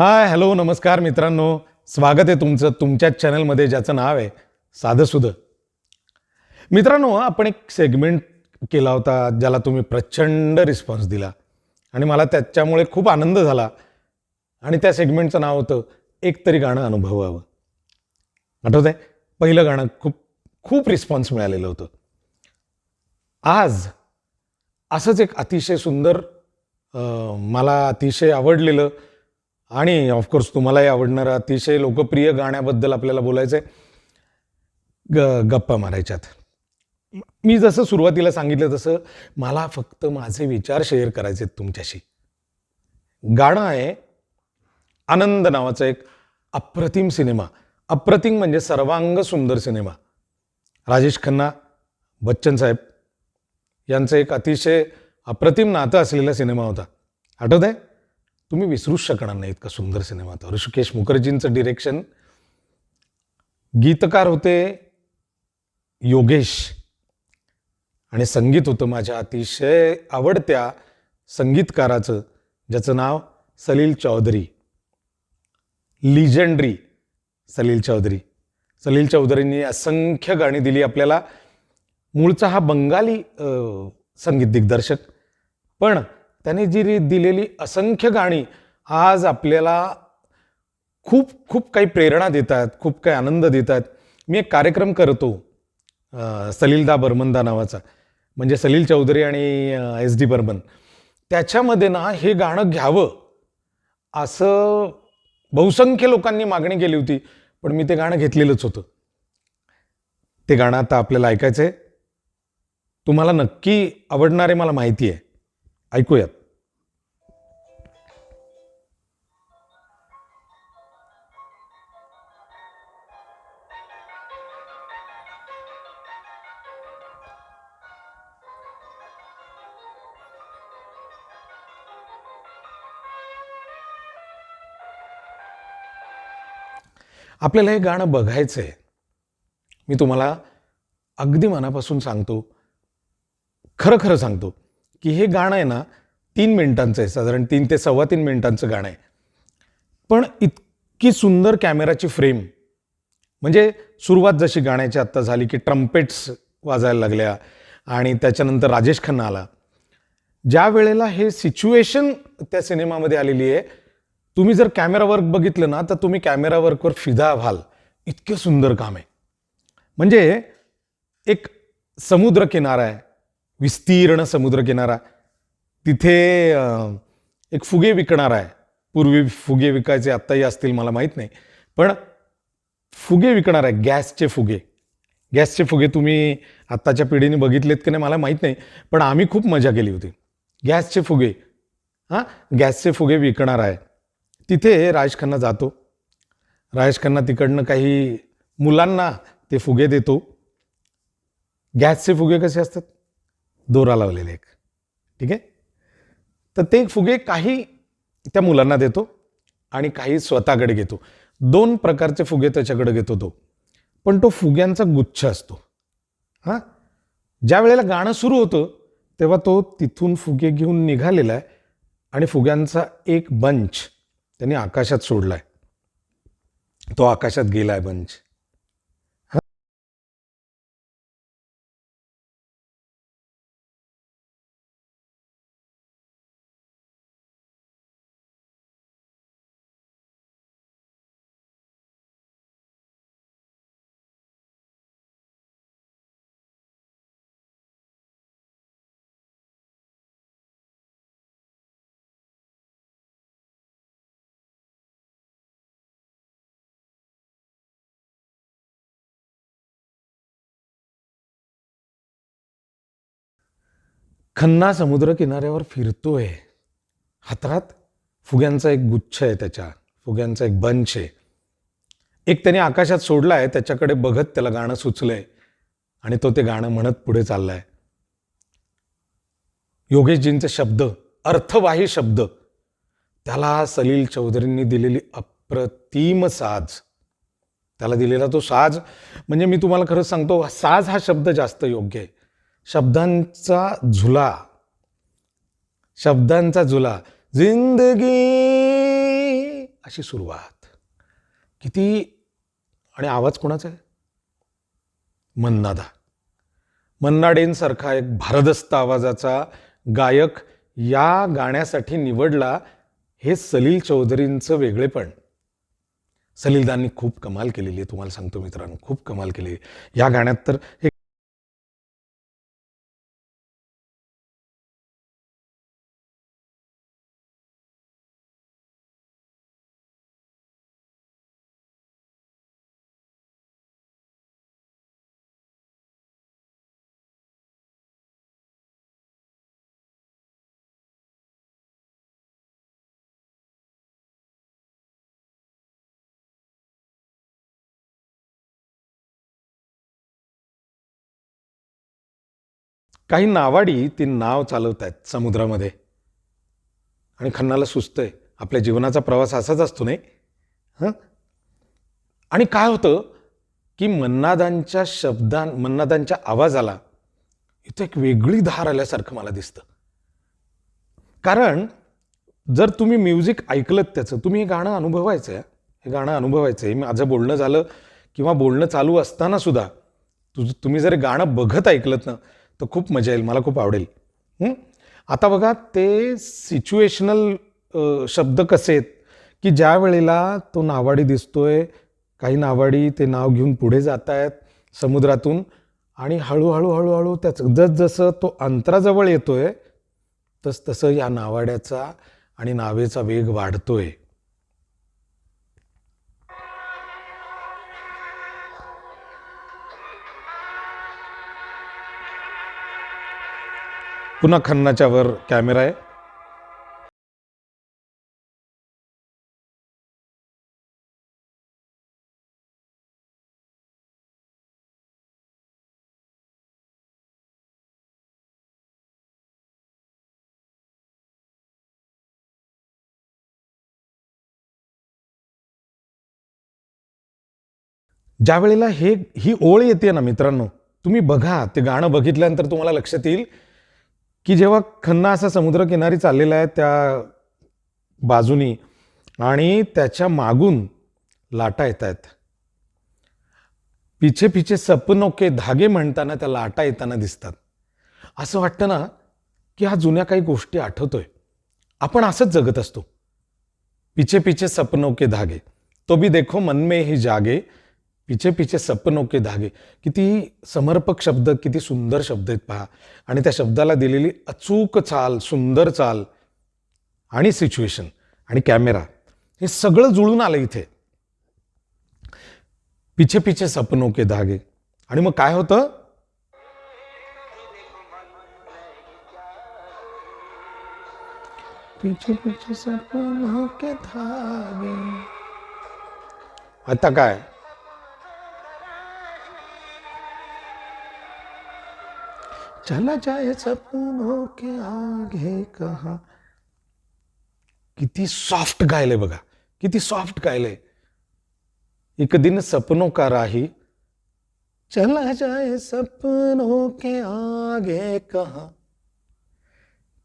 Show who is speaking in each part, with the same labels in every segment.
Speaker 1: Hi hello नमस्कार मित्रांनो. स्वागत आहे तुमचं तुमच्याच चॅनलमध्ये ज्याचं नाव आहे साधंसुधं मित्रांनो आपण एक सेगमेंट केला होता ज्याला तुम्ही प्रचंड रिस्पॉन्स दिला. आणि मला त्याच्यामुळे खूप आनंद झाला. आणि त्या सेगमेंटचं नाव होतं एक तरी गाणं अनुभवावं. आठवत आहे पहिलं गाणं खूप खूप रिस्पॉन्स मिळालेलं होतं. आज असंच एक अतिशय सुंदर मला अतिशय आवडलेलं आणि ऑफकोर्स तुम्हालाही आवडणारं अतिशय लोकप्रिय गाण्याबद्दल आपल्याला बोलायचं आहे ग गप्पा मारायच्यात. मी जसं सुरुवातीला सांगितलं तसं मला फक्त माझे विचार शेअर करायचे आहेत तुमच्याशी. गाणं आहे आनंद नावाचा एक अप्रतिम सिनेमा. अप्रतिम म्हणजे सर्वांग सुंदर सिनेमा. राजेश खन्ना बच्चन साहेब यांचं एक अतिशय अप्रतिम नातं असलेला सिनेमा होता. आठवत आहे तुम्ही विसरूच शकणार नाही इतका सुंदर सिनेमा तो. ऋषिकेश मुखर्जींचं डिरेक्शन गीतकार होते योगेश आणि संगीत होतं माझ्या अतिशय आवडत्या संगीतकाराचं ज्याचं नाव सलील चौधरी. लिजंडरी सलील चौधरी. सलील चौधरींनी असंख्य गाणी दिली आपल्याला. मूळचा हा बंगाली संगीत दिग्दर्शक. पण त्याने जी री- दिलेली असंख्य गाणी आज आपल्याला खूप खूप काही प्रेरणा देतात खूप काही आनंद देतात. मी एक कार्यक्रम करतो सलीलदा बर्मनदा नावाचा. म्हणजे सलील चौधरी आणि एस डी बर्मन. त्याच्यामध्ये ना हे गाणं घ्यावं असं बहुसंख्य लोकांनी मागणी केली होती पण मी ते गाणं घेतलेलंच होतं. ते गाणं आता आपल्याला ऐकायचं आहे तुम्हाला नक्की आवडणारे मला माहिती आहे. ऐकूयात आपल्याला हे गाणं बघायचं आहे मी तुम्हाला अगदी मनापासून सांगतो. खरं खरं सांगतो. की हे गाणं आहे ना तीन मिनिटांचं आहे साधारण तीन ते सव्वा तीन मिनिटांचं गाणं आहे. पण इतकी सुंदर कॅमेराची फ्रेम म्हणजे सुरुवात जशी गाण्याची आत्ता झाली की ट्रम्पेट्स वाजायला लागल्या आणि त्याच्यानंतर राजेश खन्ना आला. ज्या वेळेला हे सिच्युएशन त्या सिनेमामध्ये आलेली आहे तुम्ही जर कॅमेरा वर्क बघितलं ना तर तुम्ही कॅमेरा वर्कवर फिदा व्हाल. इतकं सुंदर काम आहे. म्हणजे एक समुद्र किनारा आहे. विस्तीर्ण समुद्रकिनारा तिथे एक फुगे विकणार आहे. पूर्वी फुगे विकायचे आत्ताही असतील मला माहीत नाही. पण फुगे विकणार आहे गॅसचे फुगे. गॅसचे फुगे तुम्ही आत्ताच्या पिढीने बघितलेत की नाही मला माहीत नाही. पण आम्ही खूप मजा केली होती. गॅसचे फुगे. हां गॅसचे फुगे विकणार आहे. तिथे राजेश खन्ना जातो. राजेश खन्ना तिकडनं काही मुलांना ते फुगे देतो. गॅसचे फुगे कसे असतात? दोरा लावलेले एक. ठीक आहे? तर ते फुगे काही त्या मुलांना देतो आणि काही स्वतःकडे घेतो. दोन प्रकारचे फुगे त्याच्याकडे घेतो तो. पण तो फुग्यांचा गुच्छ असतो. हां? ज्या वेळेला गाणं सुरू होतं तेव्हा तो तिथून फुगे घेऊन निघालेला आहे आणि फुग्यांचा एक बंच त्यांनी आकाशात सोडलाय. तो आकाशात गेला आहे बंच. खन्ना समुद्र किनाऱ्यावर फिरतोय. हातात फुग्यांचा एक गुच्छ आहे त्याच्या फुग्यांचा एक बंच आहे. एक त्याने आकाशात सोडलाय त्याच्याकडे बघत त्याला गाणं सुचलंय आणि तो ते गाणं म्हणत पुढे चाललाय. योगेशजींचे शब्द अर्थवाही शब्द त्याला सलील चौधरींनी दिलेली अप्रतिम साज. त्याला दिलेला तो साज म्हणजे मी तुम्हाला खरंच सांगतो साज हा शब्द जास्त योग्य आहे. शब्दांचा झुला. शब्दांचा झुला. जिंदगी. अशी सुरुवात. किती आणि आवाज कोणाचा आहे? मन्नादा. मन्नाडेंसारखा एक भारदस्त आवाजाचा गायक या गाण्यासाठी निवडला हे सलील चौधरींचं वेगळेपण सलीलदांनी खूप कमाल केलेली आहे. तुम्हाला सांगतो मित्रांनो खूप कमाल केली या गाण्यात तर हे काही नावाडी ती नाव चालवत आहेत समुद्रामध्ये. आणि खन्नाला सुचतंय आपल्या जीवनाचा प्रवास असाच असतो नाही? हं? आणि काय होतं की मन्नादांच्या शब्दां मन्नादांच्या आवाजाला इथं एक वेगळी धार आल्यासारखं मला दिसतं. कारण जर तुम्ही म्युझिक ऐकलं त्याचं तुम्ही हे गाणं अनुभवायचं आहे. हे गाणं अनुभवायचं आहे. माझं बोलणं झालं किंवा बोलणं चालू असताना सुद्धा तुझ तुम्ही जर गाणं बघत ऐकलत ना तर खूप मजा येईल मला खूप आवडेल. आता बघा ते सिच्युएशनल शब्द कसे आहेत की ज्या वेळेला तो नावाडी दिसतोय काही नावाडी ते नाव घेऊन पुढे जात आहेत समुद्रातून आणि हळूहळू हळूहळू त्याचं जसजसं तो अंतराजवळ येतोय तस तसं या नावाड्याचा आणि नावेचा वेग वाढतोय. पुन्हा खन्नाच्या वर कॅमेरा आहे. ज्या वेळेला हे ही ओळ येते ना मित्रांनो तुम्ही बघा ते गाणं बघितल्यानंतर तुम्हाला लक्षात येईल की जेव्हा खन्ना असा समुद्रकिनारी चाललेला आहे त्या बाजूनी आणि त्याच्या मागून लाटा येत आहेत. पिछे पिछे सपनों के धागे म्हणताना त्या लाटा येताना दिसतात. असं वाटतं ना की हा जुन्या काही गोष्टी आठवतोय. आपण असंच जगत असतो. पिछे पिछे सपनों के धागे. तो भी देखो मन में ही जागे. पिछे पिछे सपनों के धागे. किती समर्पक शब्द किती सुंदर शब्द आहेत पहा. आणि त्या शब्दाला दिलेली अचूक चाल सुंदर चाल आणि सिच्युएशन आणि कॅमेरा हे सगळं जुळून आलं इथे. पिछे पिछे सपनों के धागे. आणि मग काय होतं? पिछे पिछे सपनों के धागे. आता काय? चला जाए सपनों के आगे कहा। किती सॉफ्ट गायलंय बघा किती सॉफ्ट गायलंय. एक दिन सपनों का राही चला जाए सपनों के आगे कहा।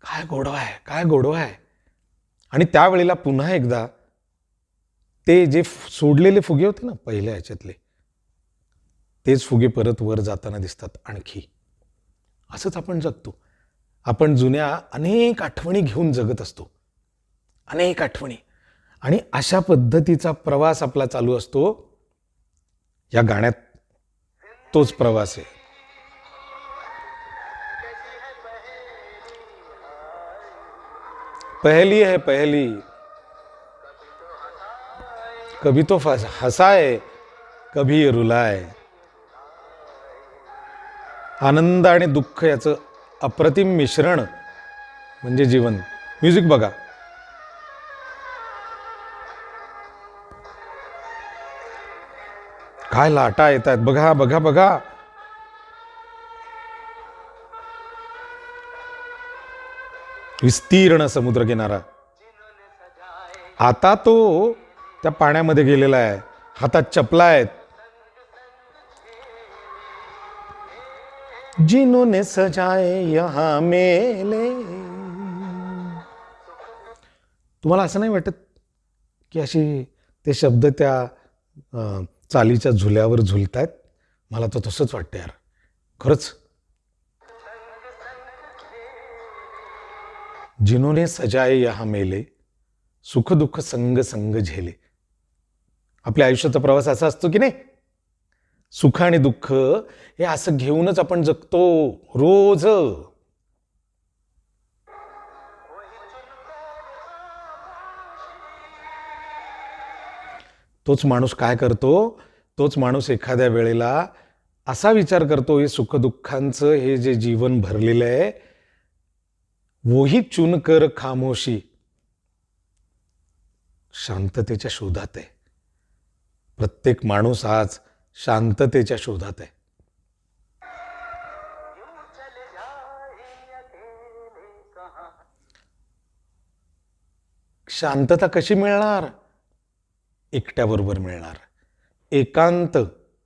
Speaker 1: काय गोडवा आहे काय गोडवा आहे. आणि त्यावेळेला पुन्हा एकदा ते जे सोडलेले फुगे होते ना पहिल्या ह्याच्यातले तेच फुगे परत वर जाताना दिसतात आणखी. असंच आपण जगतो. आपण जुन्या अनेक आठवणी घेऊन जगत असतो. अनेक आठवणी. आणि अशा पद्धतीचा प्रवास आपला चालू असतो. या गाण्यात तोच प्रवास आहे. पहली है पहली. कभी तो फस- हसाए कभी रुलाय आनंद आणि दुःख याचं अप्रतिम मिश्रण म्हणजे जीवन. म्युझिक बघा. काय लाटा येत आहेत बघा बघा बघा. विस्तीर्ण समुद्रकिनारा आता तो त्या पाण्यामध्ये गेलेला आहे. हातात चपला आहेत. जिन्होंने सजाए यहां मेले। तुम्हाला असं नाही वाटत की अशी ते शब्द त्या अं, चालीच्या झुल्यावर झुलतायत? मला तर तसंच वाटतं यार. खरंच? जिन्होंने सजाए यहाँ मेले सुख दुःख संग संग झेले. आपल्या आयुष्याचा प्रवास असा असतो की नाही? सुख आणि दुःख हे असं घेऊनच आपण जगतो रोज. तोच माणूस काय करतो? तोच माणूस एखाद्या वेळेला असा विचार करतो हे सुखदुःखांचं हे जे जीवन भरलेलं आहे वोही चुन कर खामोशी. शांततेच्या शोधात आहे. प्रत्येक माणूस आज शांततेच्या शोधात आहे. शांतता कशी मिळणार? एकट्याबरोबर मिळणार. एकांत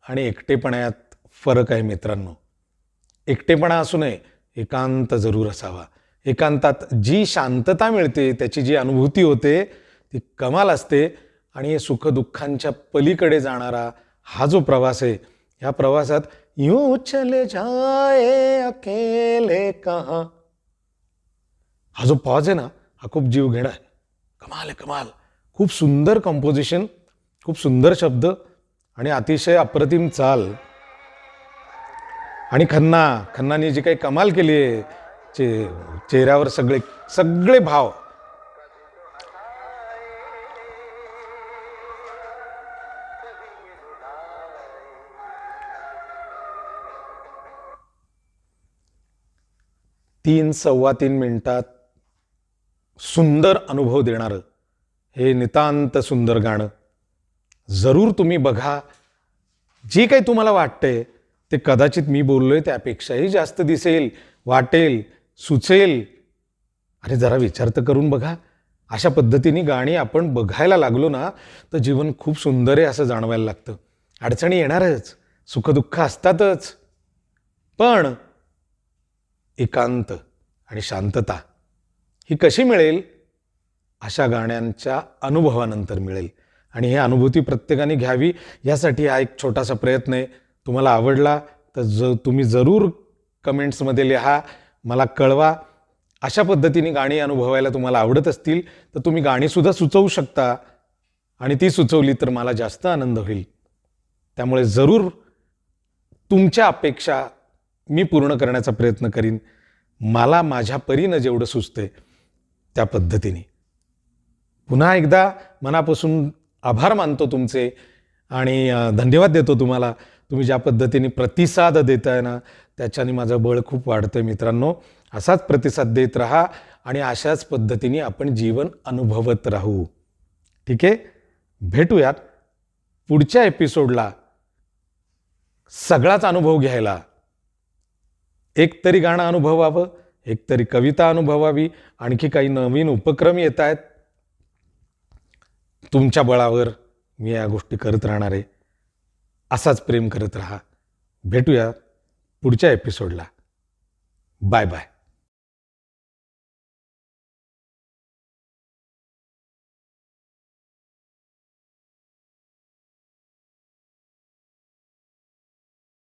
Speaker 1: आणि एकटेपणात फरक आहे मित्रांनो. एकटेपणा असू नये एकांत जरूर असावा. एकांतात जी शांतता मिळते त्याची जी अनुभूती होते ती कमाल असते आणि सुखदुःखांच्या पलीकडे जाणारा हा जो प्रवास आहे ह्या प्रवासात यूं चले जाए अकेले कहा? हा जो पॉज आहे ना हा खूप जीव घेणा आहे. कमाल आहे कमाल. खूप सुंदर कंपोजिशन खूप सुंदर शब्द आणि अतिशय अप्रतिम चाल. आणि खन्ना खन्नाने जी काही कमाल केली आहे चे चेहऱ्यावर सगळे सगळे भाव तीन सव्वा तीन मिनिटात सुंदर अनुभव देणारं हे नितांत सुंदर गाणं जरूर तुम्ही बघा. जे काही तुम्हाला वाटतंय ते कदाचित मी बोललोय त्यापेक्षाही जास्त दिसेल वाटेल सुचेल. अरे जरा विचार तर करून बघा. अशा पद्धतीने गाणी आपण बघायला लागलो ना तर जीवन खूप सुंदर आहे असं जाणवायला लागतं. अडचणी येणारच सुखदुःख असतातच. पण एकांत आणि शांतता ही कशी मिळेल? अशा गाण्यांच्या अनुभवानंतर मिळेल. आणि ही अनुभूती प्रत्येकाने घ्यावी यासाठी हा एक छोटासा प्रयत्न आहे. तुम्हाला आवडला तर ज तुम्ही जरूर कमेंट्समध्ये लिहा मला कळवा. अशा पद्धतीने गाणी अनुभवायला तुम्हाला आवडत असतील तर तुम्ही गाणीसुद्धा सुचवू शकता. आणि ती सुचवली तर मला जास्त आनंद होईल. त्यामुळे जरूर तुमच्या अपेक्षा मी पूर्ण करण्याचा प्रयत्न करीन. मला माझ्या परीनं जेवढं सुचतंय त्या पद्धतीने. पुन्हा एकदा मनापासून आभार मानतो तुमचे आणि धन्यवाद देतो तुम्हाला. तुम्ही ज्या पद्धतीने प्रतिसाद देताय ना त्याच्याने माझं बळ खूप वाढतंय मित्रांनो. असाच प्रतिसाद देत राहा आणि अशाच पद्धतीने आपण जीवन अनुभवत राहू. ठीक आहे? भेटूयात पुढच्या एपिसोडला सगळाच अनुभव घ्यायला. एक तरी गाणं अनुभवावं एक तरी कविता अनुभवावी आणखी काही नवीन उपक्रम येत आहेत. तुमच्या बळावर मी या गोष्टी करत राहणार आहे. असाच प्रेम करत राहा. भेटूया पुढच्या एपिसोडला बाय बाय